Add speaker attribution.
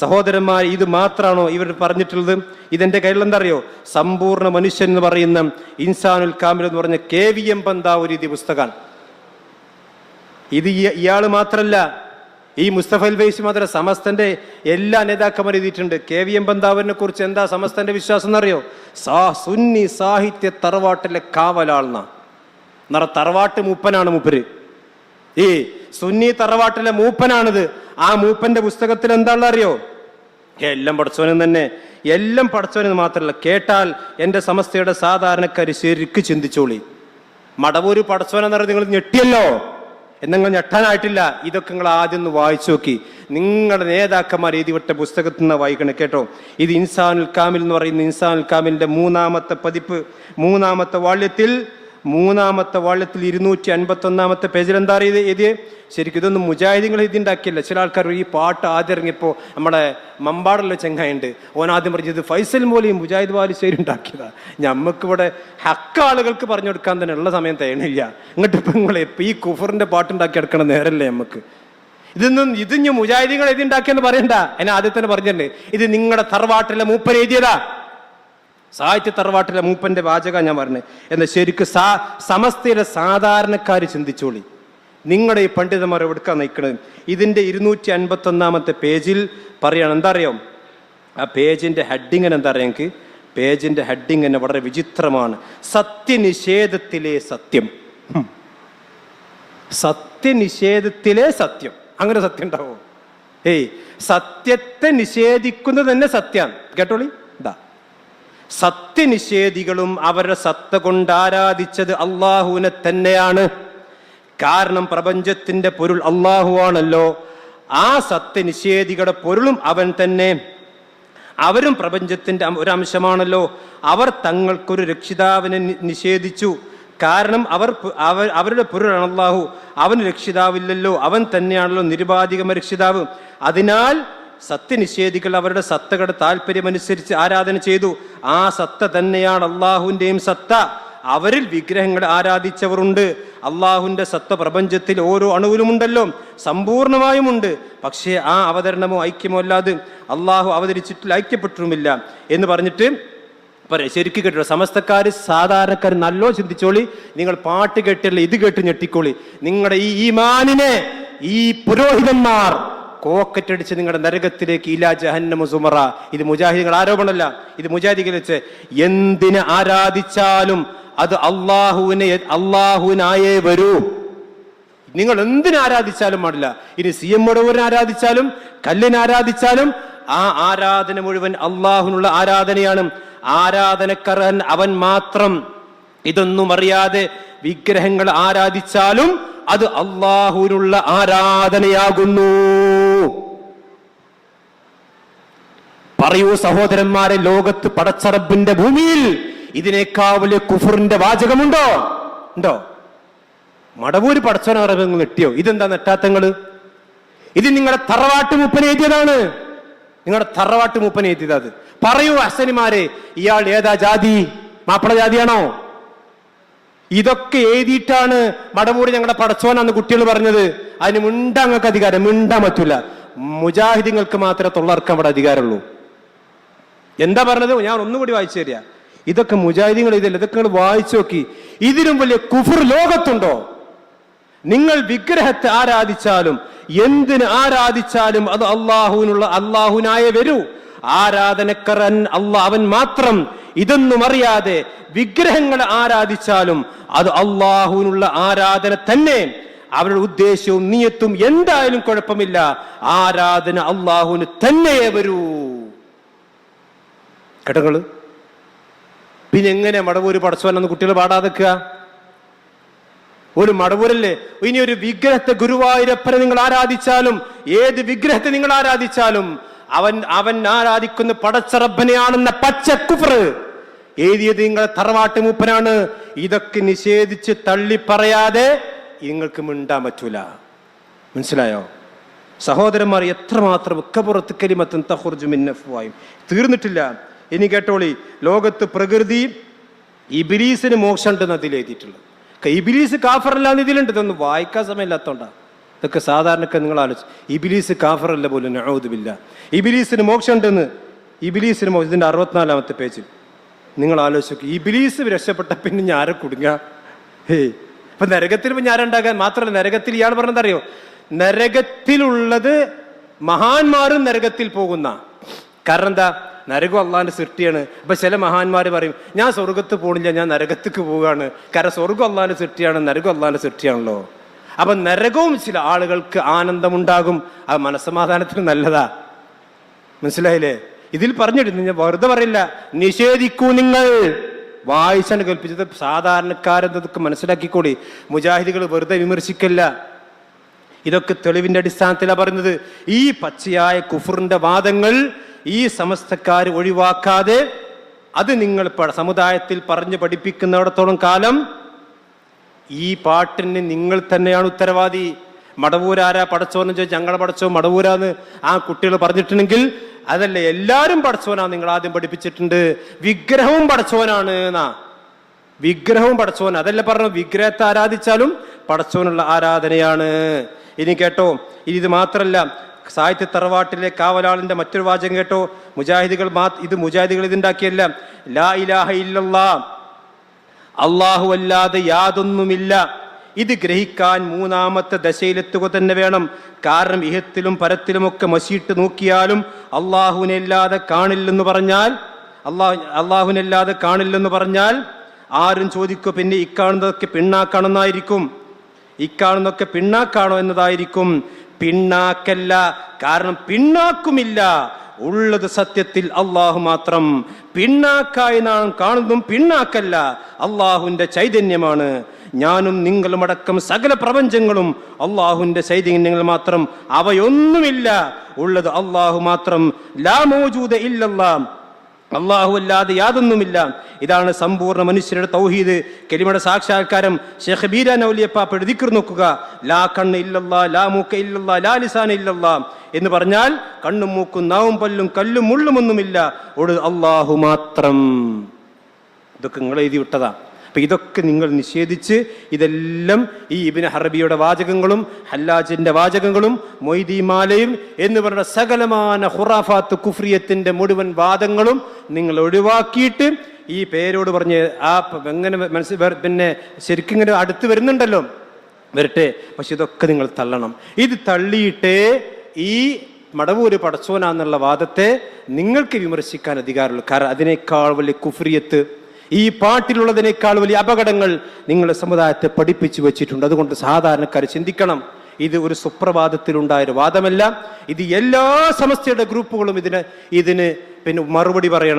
Speaker 1: സഹോദരന്മാർ ഇത് മാത്രമാണോ ഇവർ പറഞ്ഞിട്ടുള്ളത്? ഇതെന്റെ കയ്യിൽ എന്താ അറിയോ സമ്പൂർണ മനുഷ്യൻ എന്ന് പറയുന്ന ഇൻസാനുൽ കാമിൽ എന്ന് പറഞ്ഞ കെ വി എം പന്താവൂരി ഇത് പുസ്തകമാണ് ഇത് ഇയാൾ മാത്രമല്ല ഈ മുസ്തഫൽ ബൈസ് മാത്രം സമസ്തന്റെ എല്ലാ നേതാക്കന്മാരും എഴുതിയിട്ടുണ്ട്. കെ വി എം പന്താവിനെ കുറിച്ച് എന്താ സമസ്തന്റെ വിശ്വാസം എന്നറിയോ? സാ സുന്നി സാഹിത്യ തറവാട്ടിലെ കാവലാൾന്ന എന്നറ തറവാട്ട് മൂപ്പനാണ് മൂപ്പര്. ഈ സുന്നി തറവാട്ടിലെ മൂപ്പനാണിത്. ആ മൂപ്പന്റെ പുസ്തകത്തിൽ എന്താണെന്ന് അറിയോ? എല്ലാം പഠിച്ചവനും തന്നെ എല്ലാം പഠിച്ചവനെന്ന് മാത്രമല്ല കേട്ടാൽ എന്റെ സമസ്തയുടെ സാധാരണക്കാർ ശരിക്ക് ചിന്തിച്ചോളി. മടവൂര് പഠിച്ചവനെന്നറിയാം നിങ്ങൾ ഞെട്ടിയല്ലോ. എന്നങ്ങൾ ഞെട്ടാനായിട്ടില്ല. ഇതൊക്കെ നിങ്ങൾ ആദ്യം ഒന്ന് വായിച്ചു നോക്കി. നിങ്ങളുടെ നേതാക്കന്മാർ എഴുതിവിട്ട പുസ്തകത്തിൽ നിന്ന് വായിക്കണം കേട്ടോ. ഇത് ഇൻസാനുൽ കാമിൽ എന്ന് പറയുന്ന ഇൻസാനുൽ കാമിലിന്റെ മൂന്നാമത്തെ പതിപ്പ് മൂന്നാമത്തെ വാള്യത്തിൽ മൂന്നാമത്തെ വാള്യത്തിൽ ഇരുന്നൂറ്റി അൻപത്തി ഒന്നാമത്തെ പേജിൽ എന്താ അറിയത് എഴുതിയേ ശരിക്കും ഇതൊന്നും മുജാഹിദിങ്ങൾ എഴുതിണ്ടാക്കിയല്ല ചില ആൾക്കാർ ഈ പാട്ട് ആദ്യം ഇറങ്ങിയപ്പോൾ നമ്മുടെ മമ്പാടുള്ള ചെങ്ങായുണ്ട്. ഓൻ ആദ്യം പറഞ്ഞത് ഫൈസൽ മോലിയും മുജാഹിദ് വാലിശ്ശേരി ഉണ്ടാക്കിയതാണ് നമുക്കിവിടെ ഹക്ക ആളുകൾക്ക് പറഞ്ഞു കൊടുക്കാൻ തന്നെ ഉള്ള സമയം തേണില്ല ഇങ്ങോട്ട് ഇപ്പം നിങ്ങൾ ഈ കുഫറിന്റെ പാട്ടുണ്ടാക്കി എടുക്കണം നേരല്ലേ നമുക്ക് ഇതൊന്നും ഇത് ഞാൻ മുജാഹിദികൾ എഴുതിണ്ടാക്കിയെന്ന് പറയണ്ട. എന്നെ ആദ്യം തന്നെ പറഞ്ഞിട്ടുണ്ട്. ഇത് നിങ്ങളുടെ തറവാട്ടിലെ മൂപ്പൻ എഴുതിയതാ. സാഹിത്യ തറവാട്ടിലെ മൂപ്പന്റെ വാചക ഞാൻ പറഞ്ഞത് എന്നാൽ ശരിക്കും സാ സമസ്തയിലെ സാധാരണക്കാർ ചിന്തിച്ചോളി. നിങ്ങളുടെ ഈ പണ്ഡിതന്മാർ എവിടുക്കാൻ നയിക്കണത് ഇതിന്റെ ഇരുന്നൂറ്റി അൻപത്തി ഒന്നാമത്തെ പേജിൽ പറയണം എന്താ അറിയാം ആ പേജിന്റെ ഹെഡിങ്ങിന് എന്താ അറിയാം എനിക്ക് പേജിന്റെ ഹെഡിങ്ങിന് വളരെ വിചിത്രമാണ്. സത്യനിഷേധത്തിലെ സത്യം. സത്യനിഷേധത്തിലെ സത്യം. അങ്ങനെ സത്യം ഉണ്ടാവോ? ഏയ് സത്യത്തെ നിഷേധിക്കുന്നത് തന്നെ സത്യമാണ് കേട്ടോളി? സത്യനിഷേധികളും അവരുടെ സത്ത കൊണ്ട് ആരാധിച്ചത് അള്ളാഹുവിനെ തന്നെയാണ്. കാരണം പ്രപഞ്ചത്തിന്റെ പൊരുൾ അള്ളാഹു ആണല്ലോ ആ സത്യനിഷേധികളുടെ പൊരുളും അവൻ തന്നെ. അവരും പ്രപഞ്ചത്തിന്റെ ഒരു അംശമാണല്ലോ. അവർ തങ്ങൾക്കൊരു രക്ഷിതാവിനെ നിഷേധിച്ചു. കാരണം അവർ അവർ അവരുടെ പൊരുളാണ് അള്ളാഹു. അവൻ രക്ഷിതാവില്ലല്ലോ. അവൻ തന്നെയാണല്ലോ നിരുപാധികമ രക്ഷിതാവ്. അതിനാൽ സത്യനിഷേധികൾ അവരുടെ സത്തകളുടെ താല്പര്യമനുസരിച്ച് ആരാധന ചെയ്തു. ആ സത്ത തന്നെയാണ് അള്ളാഹുവിന്റെയും സത്ത. അവരിൽ വിഗ്രഹങ്ങൾ ആരാധിച്ചവരുണ്ട്. അള്ളാഹുവിന്റെ സത്ത പ്രപഞ്ചത്തിൽ ഓരോ അണുവിലും അണുവിലുമുണ്ടല്ലോ. സമ്പൂർണമായുമുണ്ട്. പക്ഷേ ആ അവതരണമോ ഐക്യമോ അല്ലാതെ അള്ളാഹു അവതരിച്ചിട്ട് ഐക്യപ്പെട്ടിട്ടുമില്ല എന്ന് പറഞ്ഞിട്ട് പറയാം ശരിക്കും കേട്ടോ സമസ്തക്കാർ സാധാരണക്കാർ നല്ലോ ചിന്തിച്ചോളി. നിങ്ങൾ പാട്ട് കേട്ടല്ല ഇത് കേട്ട് ഞെട്ടിക്കോളി. നിങ്ങളുടെ ഈ ഈമാനിനെ ഈ പുരോഹിതന്മാർ കോക്കറ്റടിച്ച് നിങ്ങളുടെ നരകത്തിലേക്ക് ഇലാ ജഹന്നമു സുമറ. ഇത് മുജാഹിദികൾ ആരോപണമല്ല. ഇത് മുജാഹിദികൾ വെച്ച് എന്തിനെ ആരാധിച്ചാലും അത് അള്ളാഹുവിനെ അള്ളാഹുവിനായേ വരൂ. നിങ്ങൾ എന്തിനെ ആരാധിച്ചാലും പാടില്ല. ഇനി സി എം മുഴുവൻ ആരാധിച്ചാലും കല്ലിനെ ആരാധിച്ചാലും ആ ആരാധന മുഴുവൻ അള്ളാഹുനുള്ള ആരാധനയാണ്. ആരാധനക്കറൻ അവൻ മാത്രം. ഇതൊന്നും അറിയാതെ വിഗ്രഹങ്ങൾ ആരാധിച്ചാലും അത് അള്ളാഹുവിനുള്ള ആരാധനയാകുന്നു. പറയൂ സഹോദരന്മാരെ ലോകത്ത് പടച്ചറബിന്റെ ഭൂമിയിൽ ഇതിനേക്കാൾ വലിയ കുഫറിന്റെ വാചകമുണ്ടോ? ഉണ്ടോ? മടവൂര് പടച്ചോന അറിവ് നെട്ടിയോ ഇതെന്താ നെട്ടാത്തങ്ങൾ? ഇത് നിങ്ങളുടെ തറവാട്ട് മുപ്പൻ എഴുതിയതാണ്. നിങ്ങളുടെ തറവാട്ട് മുപ്പൻ അത് പറയൂ അസനിമാരെ ഇയാൾ ഏതാ ജാതി? മാപ്പിള ജാതിയാണോ? ഇതൊക്കെ എഴുതിയിട്ടാണ് മടവൂര് ഞങ്ങളുടെ പടച്ചോനാന്ന് കുട്ടികൾ പറഞ്ഞത്. അതിന് മിണ്ടാ നിങ്ങൾക്ക് അധികാരം മിണ്ടാൻ പറ്റൂല. മുജാഹിദിങ്ങൾക്ക് മാത്രമേ തൊള്ളർക്കാൻ അവിടെ അധികാരമുള്ളൂ. എന്താ പറഞ്ഞത്? ഞാൻ ഒന്നുകൂടി വായിച്ചു തരിക ഇതൊക്കെ മുജാഹിദീങ്ങൾ ഇതല്ല ഇതൊക്കെ നിങ്ങൾ വായിച്ചു നോക്കി. ഇതിലും വലിയ കുഫുർ ലോകത്തുണ്ടോ? നിങ്ങൾ വിഗ്രഹത്തെ ആരാധിച്ചാലും എന്തിന് ആരാധിച്ചാലും അത് അള്ളാഹുവിനുള്ള അള്ളാഹുനായ വരൂ. ആരാധനക്കറൻ അള്ളാ അവൻ മാത്രം. ഇതൊന്നും അറിയാതെ വിഗ്രഹങ്ങളെ ആരാധിച്ചാലും അത് അള്ളാഹുവിനുള്ള ആരാധന തന്നെ. അവരുടെ ഉദ്ദേശവും നീയത്തും എന്തായാലും കുഴപ്പമില്ല. ആരാധന അള്ളാഹുവിന് തന്നെയേ വരൂ. കേട്ടങ്ങൾ പിന്നെ എങ്ങനെ മടവൂര് പടച്ചോനെന്ന് കുട്ടികൾ പാടാതെക്കുക? ഒരു മടവൂരല്ലേ? ഇനി ഒരു വിഗ്രഹത്തെ ഗുരുവായൂരപ്പനെ നിങ്ങൾ ആരാധിച്ചാലും ഏത് വിഗ്രഹത്തെ നിങ്ങൾ ആരാധിച്ചാലും അവൻ അവൻ ആരാധിക്കുന്ന പടച്ചറബനെയാണെന്ന പച്ചക്കുഫർ എഴുതിയത് നിങ്ങളെ തറവാട്ട് മൂപ്പനാണ്. ഇതൊക്കെ നിഷേധിച്ച് തള്ളി പറയാതെ നിങ്ങൾക്ക് മിണ്ടാൻ പറ്റൂല. മനസ്സിലായോ? സഹോദരന്മാർ എത്രമാത്രം ഒക്കപ്പുറത്ത് കരിമത്തും തഹുർജു മിന്നഫുവായും തീർന്നിട്ടില്ല. ഇനി കേട്ടോളി ലോകത്ത് പ്രകൃതി ഇബിലീസിന് മോക്ഷം ഉണ്ടെന്ന് അതിൽ എഴുതിയിട്ടുള്ളത് ഇബിലീസ് കാഫറല്ലാന്ന് ഇതിലുണ്ട്. ഇതൊന്നും വായിക്കാൻ സമയമില്ലാത്തോണ്ടാ. ഇതൊക്കെ സാധാരണക്ക് നിങ്ങൾ ആലോചിച്ച് ഇബിലീസ് കാഫറല്ല പോലും നഴുതുമില്ല ഇബിലീസിന് മോക്ഷം ഉണ്ടെന്ന് ഇബിലീസിന് മോക്ഷം ഇതിന്റെ അറുപത്തിനാലാമത്തെ പേജിൽ. നിങ്ങൾ ആലോചിച്ചു ഇബിലീസ് രക്ഷപ്പെട്ട പിന്നെ ഞാൻ ആരെ കുടുങ്ങ? ഹേ അപ്പൊ നരകത്തിൽ ഇപ്പൊ ഞാനുണ്ടാകാൻ മാത്രമല്ല നരകത്തിൽ ഇയാൾ പറഞ്ഞതറിയോ നരകത്തിലുള്ളത് മഹാന്മാരും നരകത്തിൽ പോകുന്ന. കാരണം എന്താ? നരകം അള്ളാന്റെ സൃഷ്ടിയാണ്. അപ്പൊ ചില മഹാന്മാർ പറയും ഞാൻ സ്വർഗത്ത് പോണില്ല ഞാൻ നരകത്തേക്ക് പോവുകയാണ്. കാരണം സ്വർഗം അള്ളാന്റെ സൃഷ്ടിയാണ് നരകം അള്ളാന്റെ സൃഷ്ടിയാണല്ലോ. അപ്പൊ നരകവും ചില ആളുകൾക്ക് ആനന്ദമുണ്ടാകും. അത് മനസ്സമാധാനത്തിന് നല്ലതാ. മനസ്സിലായില്ലേ? ഇതിൽ പറഞ്ഞിട്ട് ഞാൻ വെറുതെ പറയില്ല. നിഷേധിക്കൂ നിങ്ങൾ. വായിച്ചാണ് കൽപ്പിച്ചത് സാധാരണക്കാരെന്നതൊക്കെ മനസ്സിലാക്കിക്കൂടി. മുജാഹിദികൾ വെറുതെ വിമർശിക്കല്ല. ഇതൊക്കെ തെളിവിന്റെ അടിസ്ഥാനത്തിലാണ് പറയുന്നത്. ഈ പച്ചയായ കുഫറിന്റെ വാദങ്ങൾ ഈ സമസ്തക്കാർ ഒഴിവാക്കാതെ അത് നിങ്ങൾ സമുദായത്തിൽ പറഞ്ഞു പഠിപ്പിക്കുന്നിടത്തോളം കാലം ഈ പാട്ടിന് നിങ്ങൾ തന്നെയാണ് ഉത്തരവാദി. മടവൂരാരാ പടച്ചോന്ന് ചോദിച്ചാൽ ഞങ്ങളെ പടച്ചോ മടവൂരാന്ന് ആ കുട്ടികൾ പറഞ്ഞിട്ടുണ്ടെങ്കിൽ അതല്ല എല്ലാരും പടച്ചോനാ നിങ്ങൾ ആദ്യം പഠിപ്പിച്ചിട്ടുണ്ട്. വിഗ്രഹവും പടച്ചോനാണ് എന്നാ. വിഗ്രഹവും പടച്ചോൻ അതല്ല പറഞ്ഞു വിഗ്രഹത്തെ ആരാധിച്ചാലും പടച്ചോനുള്ള ആരാധനയാണ്. ഇനി കേട്ടോ ഇനി ഇത് മാത്രല്ല സാഹിത്യ തറവാട്ടിലെ കാവലാളിന്റെ മറ്റൊരു വാചകം കേട്ടോ. മുജാഹിദികൾ മാ ഇത് മുജാഹിദികൾ ഇതുണ്ടാക്കിയല്ല. ലാ ഇലാഹ ഇല്ലല്ലാ. അള്ളാഹു അല്ലാതെ യാതൊന്നുമില്ല. ഇത് ഗ്രഹിക്കാൻ മൂന്നാമത്തെ ദശയിലെത്തുക തന്നെ വേണം. കാരണം ഇഹത്തിലും പരത്തിലുമൊക്കെ മസിയിട്ട് നോക്കിയാലും അള്ളാഹുവിനെ അല്ലാതെ കാണില്ലെന്ന് പറഞ്ഞാൽ അള്ളാഹു അള്ളാഹുവിനല്ലാതെ കാണില്ലെന്ന് പറഞ്ഞാൽ ആരും ചോദിക്കോ പിന്നെ ഇക്കാണുന്നതൊക്കെ പിണ്ണാക്കാണെന്നായിരിക്കും. ഇക്കാണുന്നതൊക്കെ പിണ്ണാക്കാണോ എന്നതായിരിക്കും. പിണ്ണാക്കല്ല കാരണം പിണ്ണാക്കുമില്ല ഉള്ളത് സത്യത്തിൽ അള്ളാഹു മാത്രം. പിണ്ണാക്കായി നാം കാണുന്നതും പിണ്ണാക്കല്ല അള്ളാഹുവിന്റെ ചൈതന്യമാണ്. ഞാനും നിങ്ങളും അടക്കം സകല പ്രപഞ്ചങ്ങളും അള്ളാഹുവിന്റെ ചൈതന്യങ്ങൾ മാത്രം. അവയൊന്നുമില്ല. ഉള്ളത് അള്ളാഹു മാത്രം. ലാമോജൂത ഇല്ലല്ലാം അള്ളാഹു അല്ലാതെ യാതൊന്നുമില്ല. ഇതാണ് സമ്പൂർണ മനുഷ്യരുടെ തൗഹീദ്. കെലിമയുടെ സാക്ഷാത്കാരം ഷെഖ് ബീര നൗലിയപ്പ എഴുതിക്കർ നോക്കുക. ലാ കണ്ണ് ഇല്ലല്ലാ ലാ മൂക്ക ഇല്ലല്ലാ ലാ ലിസാന ഇല്ലല്ലാ എന്ന് പറഞ്ഞാൽ കണ്ണും മൂക്കും നാവും പല്ലും കല്ലും മുള്ളുമൊന്നുമില്ല. ഒരു അള്ളാഹു മാത്രം. ഇതൊക്കെ നിങ്ങൾ എഴുതി വിട്ടതാ. അപ്പൊ ഇതൊക്കെ നിങ്ങൾ നിഷേധിച്ച് ഇതെല്ലാം ഈ ഇബിന് ഹറബിയുടെ വാചകങ്ങളും ഹല്ലാജിന്റെ വാചകങ്ങളും മൊയ്തീമാലയും എന്ന് പറഞ്ഞ സകലമാന ഹുറാഫാത്ത് കുഫ്രിയത്തിന്റെ മുഴുവൻ വാദങ്ങളും നിങ്ങൾ ഒഴിവാക്കിയിട്ട് ഈ പേരോട് പറഞ്ഞ് ആ എങ്ങനെ മനസ്സിൽ പിന്നെ ശരിക്കും ഇങ്ങനെ അടുത്ത് വരുന്നുണ്ടല്ലോ. വരട്ടെ. പക്ഷെ ഇതൊക്കെ നിങ്ങൾ തള്ളണം. ഇത് തള്ളിയിട്ടേ ഈ മടവൂര് പടച്ചോനാന്നുള്ള വാദത്തെ നിങ്ങൾക്ക് വിമർശിക്കാൻ അധികാരമുള്ളൂ. കാരണം അതിനേക്കാൾ വലിയ കുഫ്രിയത്ത് ഈ പാട്ടിലുള്ളതിനേക്കാൾ വലിയ അപകടങ്ങൾ നിങ്ങളുടെ സമുദായത്തെ പഠിപ്പിച്ചു വെച്ചിട്ടുണ്ട്. അതുകൊണ്ട് സാധാരണക്കാർ ചിന്തിക്കണം ഇത് ഒരു സുപ്രഭാതത്തിലുണ്ടായ ഒരു വാദമല്ല. ഇത് എല്ലാ സമസ്തയുടെ ഗ്രൂപ്പുകളും ഇതിന് ഇതിന് പിന്നെ മറുപടി പറയണം.